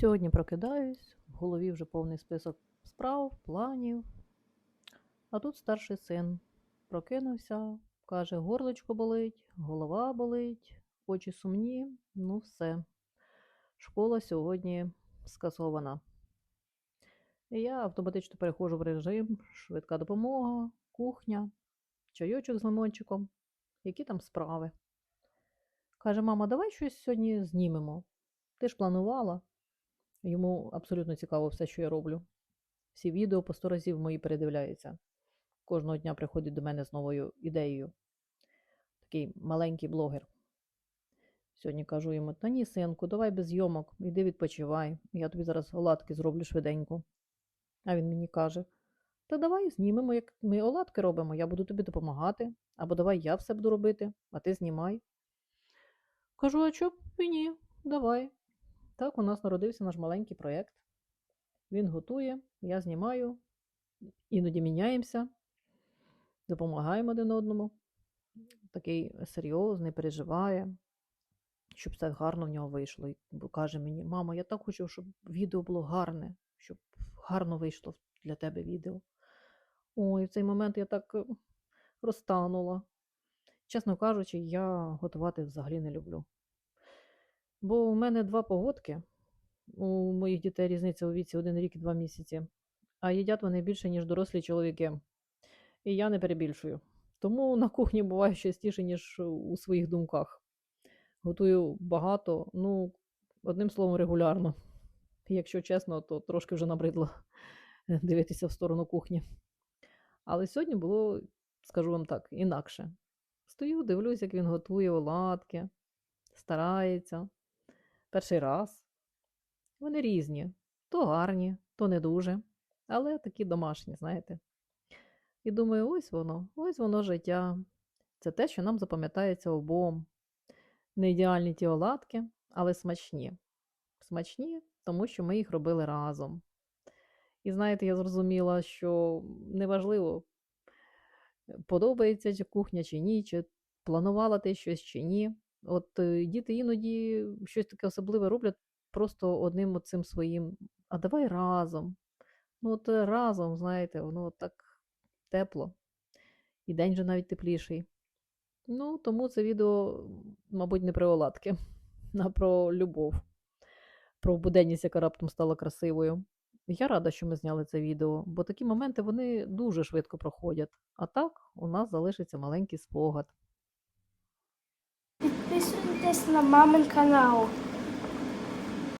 Сьогодні прокидаюсь, в голові вже повний список справ, планів. А тут старший син прокинувся, каже, горлечко болить, голова болить, очі сумні, ну все. Школа сьогодні скасована. І я автоматично переходжу в режим, швидка допомога, кухня, чайочок з лимончиком. Які там справи? Каже, мама, давай щось сьогодні знімемо. Ти ж планувала. Йому абсолютно цікаво все, що я роблю. Всі відео по сто разів мої передивляється. Кожного дня приходить до мене з новою ідеєю. Такий маленький блогер. Сьогодні кажу йому: та ні, синку, давай без зйомок, іди відпочивай. Я тобі зараз оладки зроблю швиденько. А він мені каже: Та давай знімемо, як ми оладки робимо, я буду тобі допомагати. Або давай я все буду робити, а ти знімай. Кажу, а чо і ні, давай. Так у нас народився наш маленький проєкт. Він готує, я знімаю, іноді міняємося, допомагаємо один одному. Такий серйозний, переживає, щоб все гарно в нього вийшло. І каже мені, мама, я так хочу, щоб відео було гарне, щоб гарно вийшло для тебе відео. Ой, в цей момент я так е, розтанула. Чесно кажучи, я готувати взагалі не люблю. Бо у мене два погодки. У моїх дітей різниця у віці один рік і два місяці, а їдять вони більше, ніж дорослі чоловіки. І я не перебільшую. Тому на кухні буває частіше, ніж у своїх думках. Готую багато, ну, одним словом, регулярно. Якщо чесно, то трошки вже набридло дивитися в сторону кухні. Але сьогодні було, скажу вам так, інакше. Стою, дивлюсь, як він готує оладки, старається. Перший раз. Вони різні, то гарні, то не дуже, але такі домашні, знаєте. І думаю, ось воно, ось воно життя. Це те, що нам запам'ятається обом. Не ідеальні ті оладки, але смачні. Смачні, тому що ми їх робили разом. І знаєте, я зрозуміла, що неважливо, подобається чи кухня чи ні, чи планувала ти щось чи ні. От е, діти іноді щось таке особливе роблять просто одним оцим своїм, а давай разом. Ну, от е, разом, знаєте, воно так тепло. І день же навіть тепліший. Ну, тому це відео, мабуть, не про оладки, а про любов, про буденність, яка раптом стала красивою. Я рада, що ми зняли це відео, бо такі моменти вони дуже швидко проходять. А так у нас залишиться маленький спогад. This is the mom and canal.